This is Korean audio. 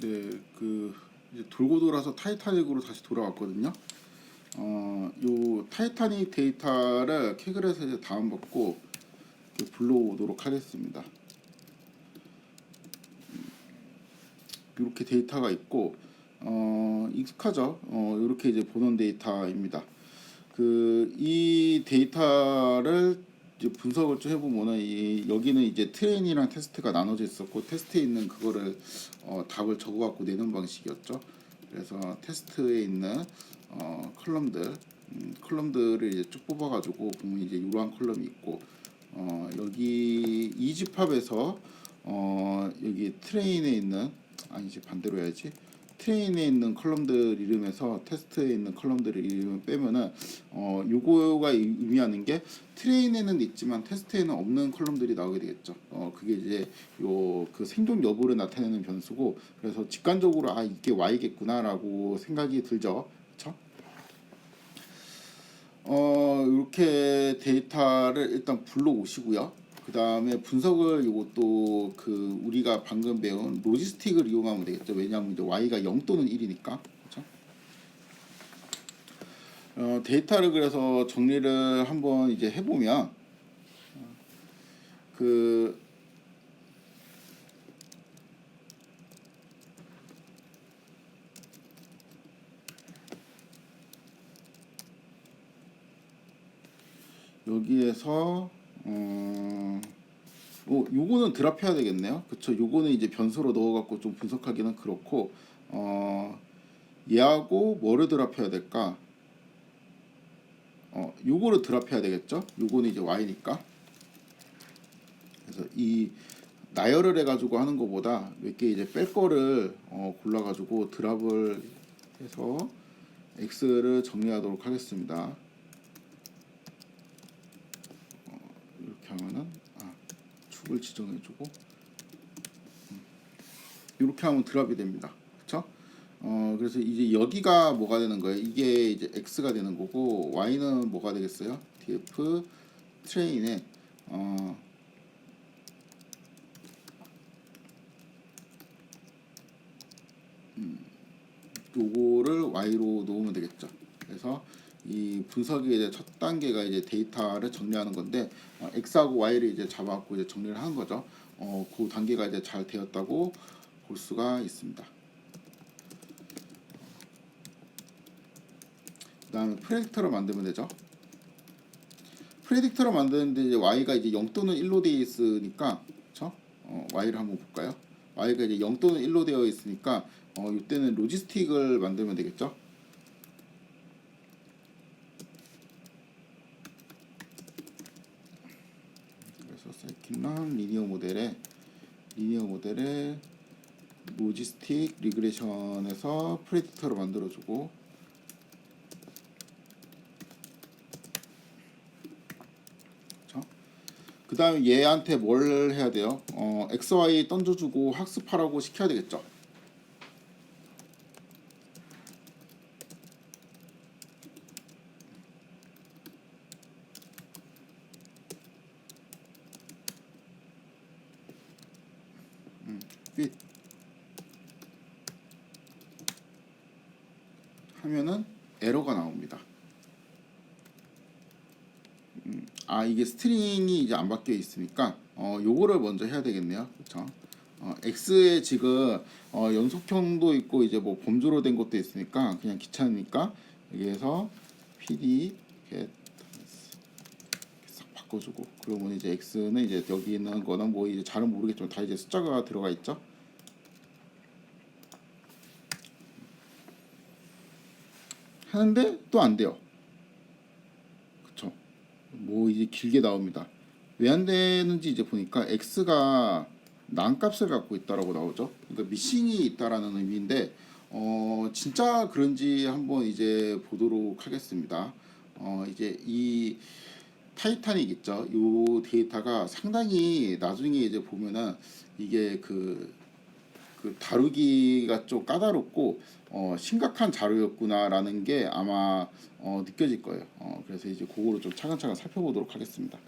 네, 그 이제 돌고 돌아서 타이타닉으로 다시 돌아왔거든요. 어, 요 타이타닉 데이터를 캐글에서 이제 다운받고 불러오도록 하겠습니다. 이렇게 데이터가 있고 어, 익숙하죠. 어, 이렇게 이제 보는 데이터입니다. 그 이 데이터를 이제 분석을 좀 해보면은 이 여기는 이제 트레인이랑 테스트가 나눠져 있었고 테스트에 있는 그거를 어, 답을 적어갖고 내는 방식이었죠. 그래서 테스트에 있는 어, 컬럼들 음, 컬럼들을 이제 쭉 뽑아가지고 보면 이제 이러한 컬럼이 있고 어, 여기 이 집합에서 어, 여기 트레인에 있는 아니지 반대로 해야지 트레인에 있는 컬럼들 이름에서 테스트에 있는 컬럼들을 이름 빼면은 어 요거가 의미하는 게 트레인에는 있지만 테스트에는 없는 컬럼들이 나오게 되겠죠. 어 그게 이제 요 그 생존 여부를 나타내는 변수고 그래서 직관적으로 아 이게 y겠구나라고 생각이 들죠. 그렇죠? 어 이렇게 데이터를 일단 불러 오시고요. 그 다음에 분석을 요것도 그 우리가 방금 배운 로지스틱을 이용하면 되겠죠. 왜냐하면 이제 y가 0 또는 1이니까. 그렇죠? 어, 데이터를 그래서 정리를 한번 이제 해보면 어, 그 여기에서 어, 어, 요거는 드랍해야 되겠네요. 그쵸? 요거는 이제 변수로 넣어갖고 좀 분석하기는 그렇고, 어, 얘하고 뭐를 드랍해야 될까? 어, 요거를 드랍해야 되겠죠? 요거는 이제 y니까. 그래서 이 나열을 해가지고 하는 것보다 몇 개 이제 뺄 거를 어, 골라가지고 드랍을 해서 x를 정리하도록 하겠습니다. 이렇게 하면은 아, 축을 지정해주고 음, 이렇게 하면 드랍이 됩니다. 그렇죠? 어 그래서 이제 여기가 뭐가 되는 거예요? 이게 이제 x가 되는 거고 y는 뭐가 되겠어요? df 트레인에 어 음, 요거를 y로 놓으면 되겠죠. 그래서 이 분석의 이제 첫 단계가 이제 데이터를 정리하는 건데 어, x하고 y를 이제 잡아갖고 이제 정리를 하는 거죠. 어, 그 단계가 이제 잘 되었다고 볼 수가 있습니다. 그 다음에 프레딕터를 만들면 되죠. 프레딕터를 만드는데 이제 y가 이제 0 또는 1로 되어 있으니까 그렇죠? 어, y를 한번 볼까요? y가 이제 0 또는 1로 되어 있으니까 어, 이때는 로지스틱을 만들면 되겠죠. 그래서 사이킨랑 리니어 모델에 리니어 모델에 로지스틱 리그레션에서 프레디터로 만들어주고 그 다음에 얘한테 뭘 해야 돼요? 어, XY 던져주고 학습하라고 시켜야 되겠죠. Fit 하면은 에러가 나옵니다. 음, 아 이게 스트링이 이제 안 바뀌어 있으니까 어 요거를 먼저 해야 되겠네요. 그렇죠? 어, X에 지금 어, 연속형도 있고 이제 뭐 범주로 된 것도 있으니까 그냥 귀찮으니까 여기에서 PD get 싹 바꿔주고 그러면 이제 X는 이제 여기 있는 거는 뭐 이제 잘은 모르겠지만 다 이제 숫자가 들어가 있죠. 하는데 또 안 돼요. 그쵸? 뭐 이제 길게 나옵니다. 왜 안 되는지 이제 보니까 x가 난값을 갖고 있다라고 나오죠. 그러니까 미싱이 있다라는 의미인데 어 진짜 그런지 한번 이제 보도록 하겠습니다. 어 이제 이 타이타닉 있죠. 요 데이터가 상당히 나중에 이제 보면은 이게 그, 그 다루기가 좀 까다롭고 어, 심각한 자료였구나라는 게 아마 어, 느껴질 거예요. 어, 그래서 이제 그거를 좀 차근차근 살펴보도록 하겠습니다.